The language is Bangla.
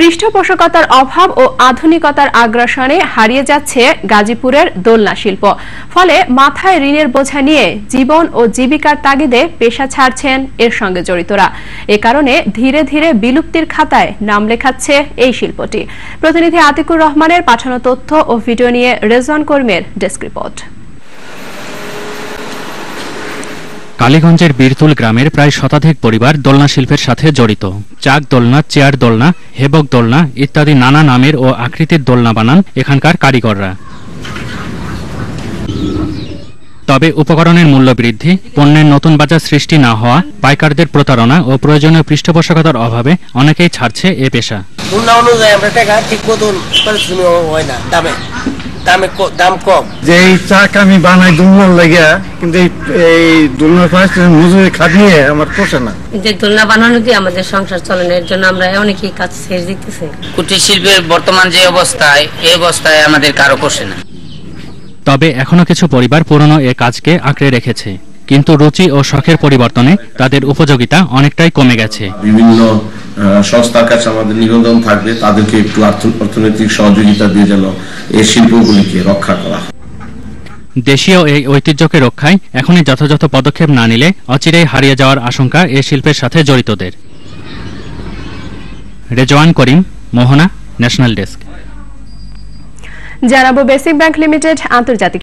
পৃষ্ঠপোষকতার অভাব ও আধুনিকতার আগ্রাসনে হারিয়ে যাচ্ছে গাজীপুরের দোলনা শিল্প। ফলে মাথায় ঋণের বোঝা নিয়ে জীবন ও জীবিকার তাগিদে পেশা ছাড়ছেন এর সঙ্গে জড়িতরা। এ কারণে ধীরে ধীরে বিলুপ্তির খাতায় নাম লেখাচ্ছে এই শিল্পটি। প্রতিনিধি আতিকুর রহমানের পাঠানো তথ্য ও ভিডিও নিয়ে রেজওয়ান কর্মীর ডেস্ক রিপোর্ট। কালীগঞ্জের বীরতুল গ্রামের প্রায় শতাধিক পরিবার দোলনা শিল্পের সাথে জড়িত। চাক দোলনা, চেয়ার দোলনা, হেবক দোলনা ইত্যাদি নানা নামের ও আকৃতির দোলনা বানান এখানকার কারিগররা। তবে উপকরণের মূল্য বৃদ্ধি, পণ্যের নতুন বাজার সৃষ্টি না হওয়া, পাইকারদের প্রতারণা ও প্রয়োজনীয় পৃষ্ঠপোষকতার অভাবে অনেকেই ছাড়ছে এ পেশা। অনুযায়ী আমরা টাকা ঠিক মতন হয় না, দামে। দামে দাম কম। যে এই চাক আমি বানাই দুলনার লাগিয়া কিন্তু এই- এই দুলনার পাশে মজুরি খাটিয়ে আমার পোষে না। যে দোলনা বানানো দিয়ে আমাদের সংসার চলনের জন্য আমরা অনেকেই কাজ ছেড়ে দিতেছে। কুটির শিল্পের বর্তমান যে অবস্থায় এই অবস্থায় আমাদের কারও পোষে না। তবে এখনও কিছু পরিবার পুরনো এ কাজকে আঁকড়ে রেখেছে কিন্তু রুচি ও শখের পরিবর্তনে তাদের উপযোগিতা অনেকটাই কমে গেছে। বিভিন্ন সংস্থার কাছে আমাদের নিবেদন থাকবে তাদেরকে একটু অর্থনৈতিক সহযোগিতা দিয়ে যেন এই শিল্পগুলিকে রক্ষা করা হয়। দেশীয় এই ঐতিহ্যকে রক্ষায় এখনই যথাযথ পদক্ষেপ না নিলে অচিরেই হারিয়ে যাওয়ার আশঙ্কা এ শিল্পের সাথে জড়িতদের। Rezwan Karim Mohona national desk. জানাব বেসিক ব্যাংক লিমিটেড আন্তর্জাতিক